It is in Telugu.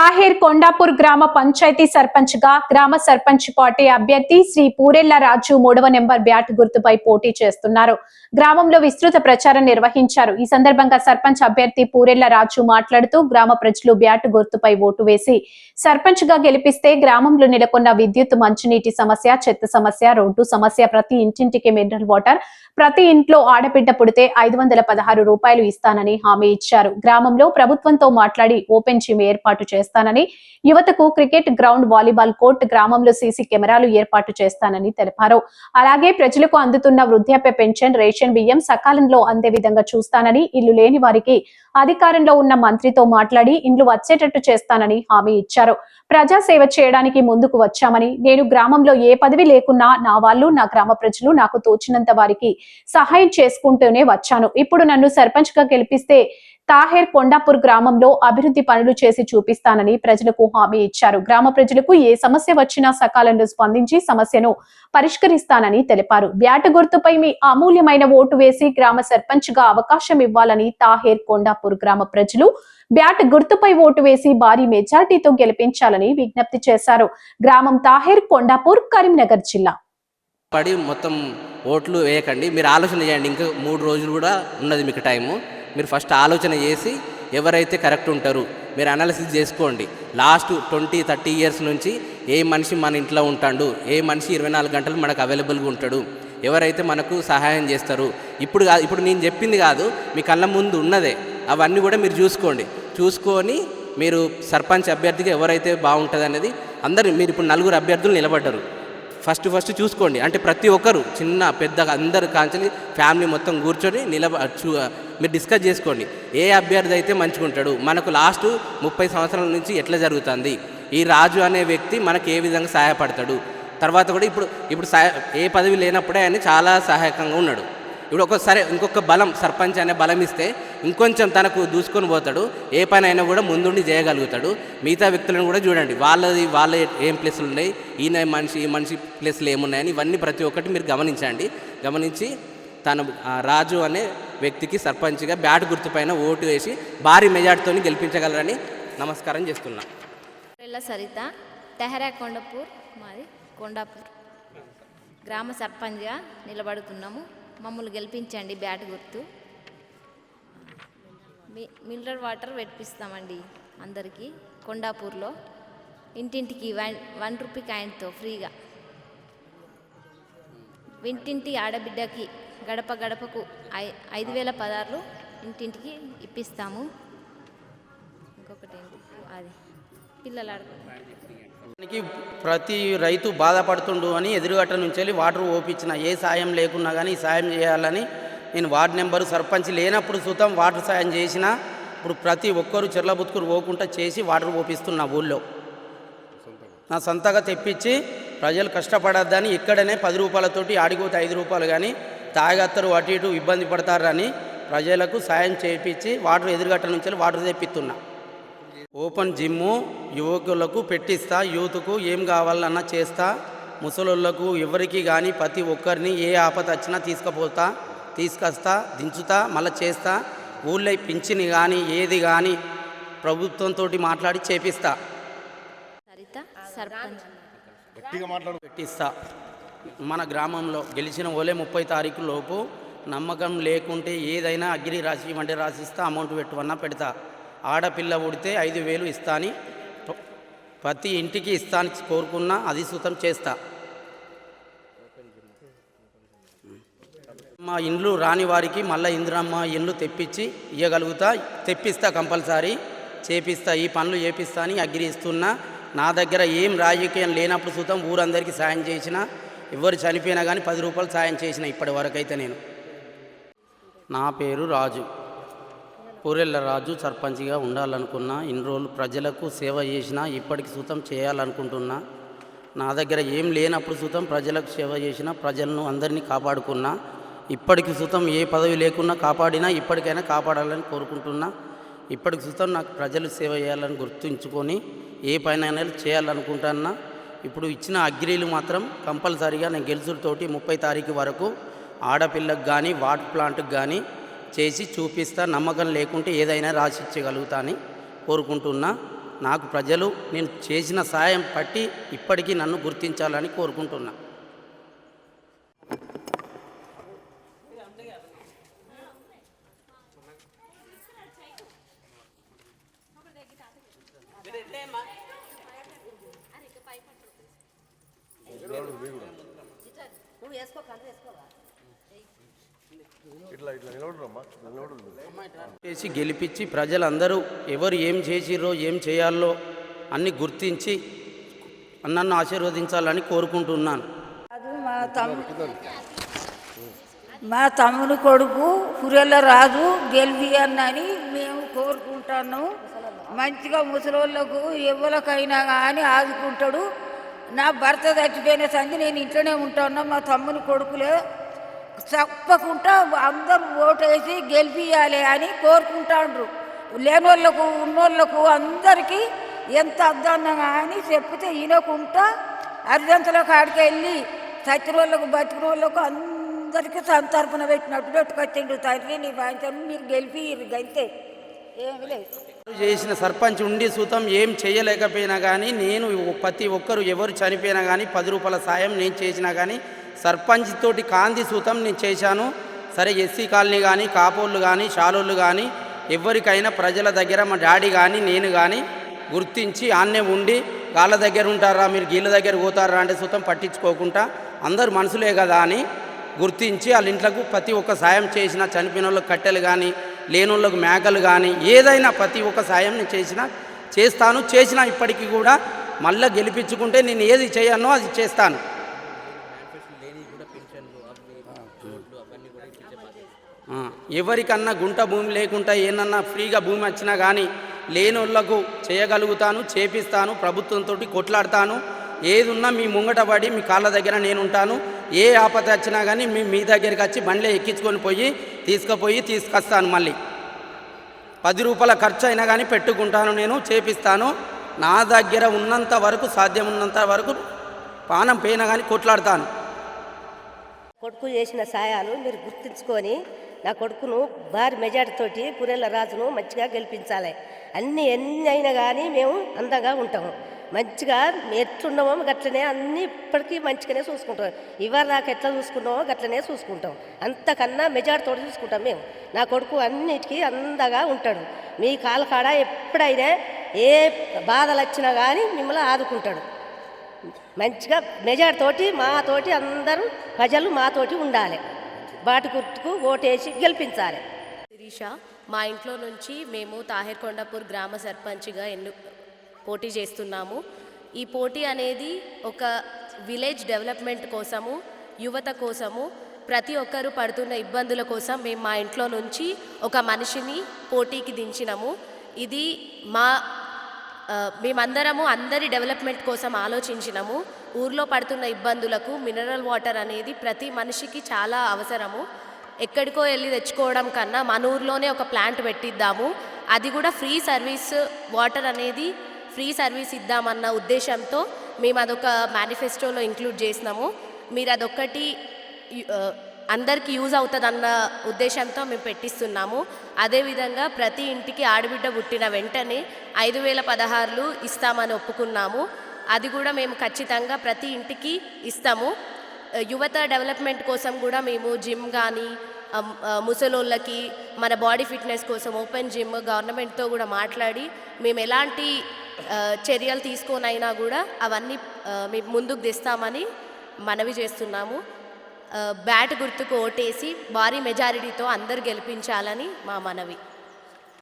తాహేర్ కొండాపూర్ గ్రామ పంచాయతీ సర్పంచ్గా గ్రామ సర్పంచ్ పార్టీ అభ్యర్థి శ్రీ పూరెళ్ళ రాజు మూడవ నెంబర్ బ్యాట్ గుర్తుపై పోటీ చేస్తున్నారు. గ్రామంలో విస్తృత ప్రచారం నిర్వహించారు. ఈ సందర్భంగా సర్పంచ్ అభ్యర్థి పూరెళ్ళ రాజు మాట్లాడుతూ గ్రామ ప్రజలు బ్యాట్ గుర్తుపై ఓటు వేసి సర్పంచ్గా గెలిపిస్తే గ్రామంలో నెలకొన్న విద్యుత్ మంచినీటి సమస్య చెత్త సమస్య రోడ్డు సమస్య ప్రతి ఇంటింటికి మినరల్ వాటర్ ప్రతి ఇంట్లో ఆడబిడ్డ పుడితే ఐదు వందల పదహారు రూపాయలు ఇస్తానని హామీ ఇచ్చారు. గ్రామంలో ప్రభుత్వంతో మాట్లాడి ఓపెన్ జిమ్ ఏర్పాటు చేస్తానని యువతకు క్రికెట్ గ్రౌండ్ వాలీబాల్ కోర్ట్ గ్రామంలో సీసీ కెమెరాలు ఏర్పాటు చేస్తానని తెలిపారు. అలాగే ప్రజలకు అందుతున్న వృద్ధాప్య పెన్షన్ రేషన్ బియ్యం సకాలంలో అందే విధంగా చూస్తానని ఇల్లు లేని వారికి అధికారంలో ఉన్న మంత్రితో మాట్లాడి ఇండ్లు వచ్చేటట్టు చేస్తానని హామీ ఇచ్చారు. ప్రజా సేవ చేయడానికి ముందుకు వచ్చామని నేను గ్రామంలో ఏ పదవి లేకున్నా నా వాళ్ళు నా గ్రామ ప్రజలు నాకు తోచినంత వారికి సహాయం చేసుకుంటూనే వచ్చాను. ఇప్పుడు నన్ను సర్పంచ్గా గెలిపిస్తే తాహేర్ కొండాపూర్ గ్రామంలో అభివృద్ధి పనులు చేసి చూపిస్తానని ప్రజలకు హామీ ఇచ్చారు. గ్రామ ప్రజలకు ఏ సమస్య వచ్చినా సకాలంలో స్పందించి సమస్యను పరిష్కరిస్తానని తెలిపారు. బ్యాట గుర్తుపై మీ అమూల్యమైన ఓటు వేసి గ్రామ సర్పంచ్గా అవకాశం ఇవ్వాలని తాహేర్ కొండాపూర్ గ్రామ ప్రజలు బ్యాట్ గుర్తుపై ఓటు వేసి భారీ మెజార్టీతో గెలిపించాలని విజ్ఞప్తి చేశారు. గ్రామం తాహేర్ కొండాపూర్ కరీంనగర్ జిల్లా. పడి మొత్తం ఓట్లు వేయకండి. మీరు ఆలోచన చేయండి. ఇంకా మూడు రోజులు కూడా ఉన్నది మీకు టైము. మీరు ఫస్ట్ ఆలోచన చేసి ఎవరైతే కరెక్ట్ ఉంటారు మీరు అనాలిసిస్ చేసుకోండి. లాస్ట్ ట్వంటీ థర్టీ ఇయర్స్ నుంచి ఏ మనిషి మన ఇంట్లో ఉంటాడు ఏ మనిషి ఇరవై నాలుగు గంటలు మనకు అవైలబుల్గా ఉంటాడు ఎవరైతే మనకు సహాయం చేస్తారు. ఇప్పుడు కాదు ఇప్పుడు నేను చెప్పింది కాదు మీ కళ్ళ ముందు ఉన్నదే. అవన్నీ కూడా మీరు చూసుకోండి. చూసుకొని మీరు సర్పంచ్ అభ్యర్థిగా ఎవరైతే బాగుంటుంది అనేది అందరు మీరు ఇప్పుడు నలుగురు అభ్యర్థులు నిలబడ్డారు. ఫస్ట్ ఫస్ట్ చూసుకోండి. అంటే ప్రతి ఒక్కరు చిన్న పెద్ద అందరు కాంచని ఫ్యామిలీ మొత్తం కూర్చొని నిలబ మీరు డిస్కస్ చేసుకోండి. ఏ అభ్యర్థి అయితే మంచిగా ఉంటాడు? మనకు లాస్ట్ ముప్పై సంవత్సరాల నుంచి ఎట్లా జరుగుతుంది? ఈ రాజు అనే వ్యక్తి మనకు ఏ విధంగా సహాయపడతాడు? తర్వాత కూడా ఇప్పుడు ఇప్పుడు సహాయ ఏ పదవి లేనప్పుడే ఆయన చాలా సహాయకంగా ఉన్నాడు. ఇప్పుడు ఒక్కొక్కసారి ఇంకొక బలం సర్పంచ్ అనే బలం ఇస్తే ఇంకొంచెం తనకు దూసుకొని పోతాడు. ఏ పని అయినా కూడా ముందుండి చేయగలుగుతాడు. మిగతా వ్యక్తులను కూడా చూడండి. వాళ్ళది వాళ్ళ ఏం ప్లేస్లు ఉన్నాయి? ఈయన మనిషి ఈ మనిషి ప్లేస్లు ఏమున్నాయని ఇవన్నీ ప్రతి ఒక్కటి మీరు గమనించండి. గమనించి తను రాజు అనే వ్యక్తికి సర్పంచ్గా బ్యాట్ గుర్తుపైన ఓటు వేసి భారీ మెజార్టీతో గెలిపించగలరని నమస్కారం చేస్తున్నా. సరిత తెహరా కొండపూర్ మాది కొండాపూర్. గ్రామ సర్పంచ్గా నిలబడుతున్నాము. మమ్మల్ని గెలిపించండి బ్యాట్ గుర్తు. మినరల్ వాటర్ పెట్టిస్తామండి అందరికీ కొండాపూర్లో. ఇంటింటికి వన్ వన్ రూపీ కాయిన్తో ఫ్రీగా. ఇంటింటి ఆడబిడ్డకి గడప గడపకు ఐ ఐదు వేల పదార్లు ఇంటింటికి ఇప్పిస్తాము. ఇంకొకటి ఏంటి అది. పిల్లలు ఆడుకుంటారు ప్రతి రైతు బాధపడుతుండు అని ఎదురుగట్ట నుంచి వెళ్ళి వాటర్ ఓపించిన ఏ సాయం లేకున్నా కానీ సాయం చేయాలని నేను వార్డు నెంబరు సర్పంచ్ లేనప్పుడు సుతం వాటర్ సాయం చేసిన ఇప్పుడు ప్రతి ఒక్కరు చెర్ల బుతుకులు పోకుండా చేసి వాటర్ పోపిస్తున్నా ఊళ్ళో. నా సొంతగా తెప్పించి ప్రజలు కష్టపడద్దని ఇక్కడనే పది రూపాయలతోటి ఆడిపోతే ఐదు రూపాయలు కానీ తాగత్తరు అటు ఇటు ఇబ్బంది పడతారని ప్రజలకు సాయం చేయించి వాటర్ ఎదురుగట్ట నుంచి వాటర్ తెప్పిస్తున్నా. ఓపెన్ జిమ్ము యువకులకు పెట్టిస్తా యూత్కు ఏం కావాలన్నా చేస్తా ముసలోళ్ళకు ఎవరికి కానీ ప్రతి ఒక్కరిని ఏ ఆపద వచ్చినా తీసుకుపోతా. తీసుకొస్తా దించుతా మళ్ళీ చేస్తా. ఊళ్ళో పింఛని కానీ ఏది కానీ ప్రభుత్వంతో మాట్లాడి చేపిస్తా. పెట్టిస్తా. మన గ్రామంలో గెలిచిన ఓలే ముప్పై తారీఖు లోపు నమ్మకం లేకుంటే ఏదైనా అగ్రి రాసి ఇవ్వండి రాసిస్తా అమౌంట్ పెట్టువన్నా పెడతా. ఆడపిల్ల పుడితే ఐదు వేలు ఇస్తాని ప్ర- ప్రతి ఇంటికి ఇస్తాని కోరుకున్నా అది సుతం చేస్తా. మా ఇండ్లు రాని వారికి మళ్ళీ ఇందిరమ్మ ఇండ్లు తెప్పించి ఇవ్వగలుగుతా తెప్పిస్తా కంపల్సరీ. చేపిస్తా ఈ పనులు చేపిస్తా అని అగ్గిరి ఇస్తున్నా నా దగ్గర ఏం రాజకీయం లేనప్పుడు చూద్దాం ఊరందరికీ సాయం చేసిన ఎవరు చనిపోయినా కానీ పది రూపాయలు సాయం చేసిన ఇప్పటి వరకైతే నేను. నా పేరు రాజు. పూరెళ్ళ రాజు సర్పంచ్గా ఉండాలనుకున్నా ఇన్ని రోజులు ప్రజలకు సేవ చేసినా ఇప్పటికి సుతం చేయాలనుకుంటున్నా. నా దగ్గర ఏం లేనప్పుడు సుతం ప్రజలకు సేవ చేసిన ప్రజలను అందరినీ కాపాడుకున్నా. ఇప్పటికి సుతం ఏ పదవి లేకున్నా కాపాడినా ఇప్పటికైనా కాపాడాలని కోరుకుంటున్నా. ఇప్పటికి సుతం నాకు ప్రజలు సేవ చేయాలని గుర్తుంచుకొని ఏ పైన చేయాలనుకుంటున్నా. ఇప్పుడు ఇచ్చిన అగ్రీలు మాత్రం కంపల్సరీగా నేను గెలుసులతోటి ముప్పై తారీఖు వరకు ఆడపిల్లకు కానీ వాటర్ ప్లాంట్కి కానీ చేసి చూపిస్తా నమ్మకం లేకుంటే ఏదైనా రాసిచ్చగలుగుతా అని కోరుకుంటున్నా. నాకు ప్రజలు నేను చేసిన సాయం పట్టి ఇప్పటికీ నన్ను గుర్తించాలని కోరుకుంటున్నా. చేసి గెలిపించి ప్రజలందరూ ఎవరు ఏం చేసిర్రో ఏం చేయాలో అన్ని గుర్తించి నన్ను ఆశీర్వదించాలని కోరుకుంటున్నాను. అది మా తమ్ము మా తమ్ముని కొడుకు పురెల్ల రాజు గెలిపియన్నని మేము కోరుకుంటాను. మంచిగా ముసలోళ్ళకు ఎవరికైనా కానీ ఆదుకుంటాడు. నా భర్త చచ్చిపోయిన సంది నేను ఇంట్లోనే ఉంటాను. మా తమ్ముని కొడుకులే తప్పకుండా అందరూ ఓటేసి గెలిపియాలి అని కోరుకుంటాండ్రు. లేనోళ్ళకు ఉన్నోళ్ళకు అందరికీ ఎంత అద్దాన్నా కానీ చెప్తే వినకుండా అర్జంతలోకి కాడికి వెళ్ళి చచ్చిన వాళ్ళకు బతికిన వాళ్ళకు అందరికీ సంతర్పణ పెట్టినట్టు పెట్టుకొచ్చిండు తండ్రి నీ బాధ్యత మీరు గెలిపియ్యరు గంతే. ఏమి లేదు. చేసిన సర్పంచ్ ఉండి సూతం ఏం చేయలేకపోయినా కానీ నేను ప్రతి ఒక్కరు ఎవరు చనిపోయినా కానీ పది రూపాయల సాయం నేను చేసినా కానీ సర్పంచ్ తోటి కాంతి సూతం నేను చేశాను. సరే ఎస్సీ కాలనీ కానీ కాపోళ్ళు కానీ షాలోళ్ళు కానీ ఎవరికైనా ప్రజల దగ్గర మా డాడీ కానీ నేను కానీ గుర్తించి ఆన్నే ఉండి వాళ్ళ దగ్గర ఉంటారా మీరు గీళ్ళ దగ్గర పోతారా అంటే సూతం పట్టించుకోకుండా అందరు మనుషులే కదా అని గుర్తించి వాళ్ళ ఇంట్లకు ప్రతి ఒక్క సాయం చేసిన చనిపోయిన వాళ్ళకి కట్టెలు కానీ లేని వాళ్ళకి మేకలు కానీ ఏదైనా ప్రతి ఒక్క సాయం నేను చేసిన చేస్తాను. చేసిన ఇప్పటికీ కూడా మళ్ళీ గెలిపించుకుంటే నేను ఏది చేయనో అది చేస్తాను. ఎవరికన్నా గుంట భూమి లేకుండా ఏమన్నా ఫ్రీగా భూమి వచ్చినా కానీ లేనోళ్ళకు చేయగలుగుతాను చేపిస్తాను ప్రభుత్వంతో కొట్లాడతాను. ఏది ఉన్నా మీ ముంగట పడి మీ కాళ్ళ దగ్గర నేను ఉంటాను ఏ ఆపద వచ్చినా కానీ మీ మీ దగ్గరికి వచ్చి బండ్లే ఎక్కించుకొని పోయి తీసుకుపోయి తీసుకొస్తాను మళ్ళీ. పది రూపాయల ఖర్చు అయినా కానీ పెట్టుకుంటాను నేను చేపిస్తాను. నా దగ్గర ఉన్నంత వరకు సాధ్యం ఉన్నంత వరకు పానం పోయినా కానీ కొట్లాడతాను. కొడుకు చేసిన సాయాలు మీరు గుర్తుంచుకొని నా కొడుకును భారీ మెజార్టీతోటి పురేళ్ళ రాజును మంచిగా గెలిపించాలి. అన్ని ఎన్ని అయినా కానీ మేము అందంగా ఉంటాము. మంచిగా ఎట్లున్నామో గట్లనే అన్ని ఇప్పటికీ మంచిగానే చూసుకుంటాం. ఇవాళ నాకు ఎట్లా చూసుకున్నామో గట్లనే చూసుకుంటాం. అంతకన్నా మెజార్టీతో చూసుకుంటాం మేము. నా కొడుకు అన్నిటికీ అందంగా ఉంటాడు. మీ కాలు కాడ ఎప్పుడైనా ఏ బాధలు వచ్చినా కానీ మిమ్మల్ని ఆదుకుంటాడు. మంచిగా మెజార్ తోటి మాతోటి అందరూ ప్రజలు మాతోటి ఉండాలి. బాటి గుర్తుకు ఓటేసి గెలిపించాలి. శిరీష మా ఇంట్లో నుంచి మేము తాహిర్కొండాపూర్ గ్రామ సర్పంచ్గా ఎన్ను పోటీ చేస్తున్నాము. ఈ పోటీ అనేది ఒక విలేజ్ డెవలప్మెంట్ కోసము యువత కోసము ప్రతి ఒక్కరూ పడుతున్న ఇబ్బందుల కోసం మేము మా ఇంట్లో నుంచి ఒక మనిషిని పోటీకి దించినాము. ఇది మా మేమందరము అందరి డెవలప్మెంట్ కోసం ఆలోచించినాము. ఊర్లో పడుతున్న ఇబ్బందులకు మినరల్ వాటర్ అనేది ప్రతి మనిషికి చాలా అవసరము. ఎక్కడికో వెళ్ళి తెచ్చుకోవడం కన్నా మన ఊర్లోనే ఒక ప్లాంట్ పెట్టిద్దాము. అది కూడా ఫ్రీ సర్వీస్ వాటర్ అనేది ఫ్రీ సర్వీస్ ఇద్దామన్న ఉద్దేశంతో మేము అదొక మేనిఫెస్టోలో ఇంక్లూడ్ చేసినాము. మీరు అదొక్కటి అందరికీ యూజ్ అవుతుందన్న ఉద్దేశంతో మేము పెట్టిస్తున్నాము. అదేవిధంగా ప్రతి ఇంటికి ఆడబిడ్డ పుట్టిన వెంటనే ఐదు వేల పదహారులు ఇస్తామని ఒప్పుకున్నాము. అది కూడా మేము ఖచ్చితంగా ప్రతి ఇంటికి ఇస్తాము. యువత డెవలప్మెంట్ కోసం కూడా మేము జిమ్ కానీ ముసలోళ్ళకి మన బాడీ ఫిట్నెస్ కోసం ఓపెన్ జిమ్ గవర్నమెంట్తో కూడా మాట్లాడి మేము ఎలాంటి చర్యలు తీసుకోనైనా కూడా అవన్నీ మేము ముందుకు తెస్తామని మనవి చేస్తున్నాము. బ్యాట్ గుర్తుకు ఓటేసి భారీ మెజారిటీతో అందరు గెలిపించాలని మా మనవి.